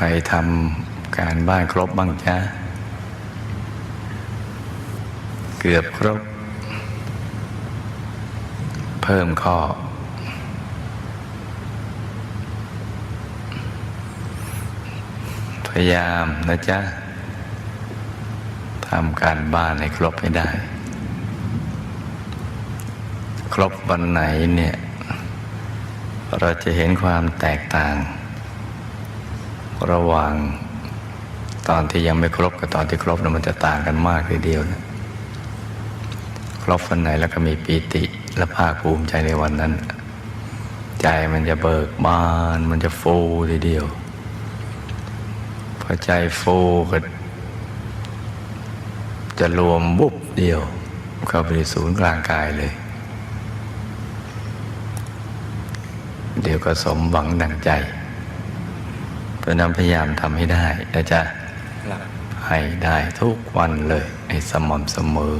ครทำการบ้านครบบ้างจ๊ะเกือบครบ เพิ่มข้อ พยายามนะจ๊ะทำการบ้านให้ครบให้ได้ ครบวันไหนเนี่ย เราจะเห็นความแตกต่าง ระหว่างตอนที่ยังไม่ครบกับตอนที่ครบนะมันจะต่างกันมากทีเดียวนะครบวันไหนแล้วก็มีปีติและภาคภูมิใจในวันนั้น ใจมันจะเบิกบาน มันจะฟูทีเดียว พอใจฟูก็จะรวมบุบเดียว เข้าไปในศูนย์กลางกายเลย เดี๋ยวก็สมหวังดังใจ ราะนั้นพยายามทำให้ได้นะจ๊ะให้ได้ทุกวันเลย ให้สม่ำเสมอ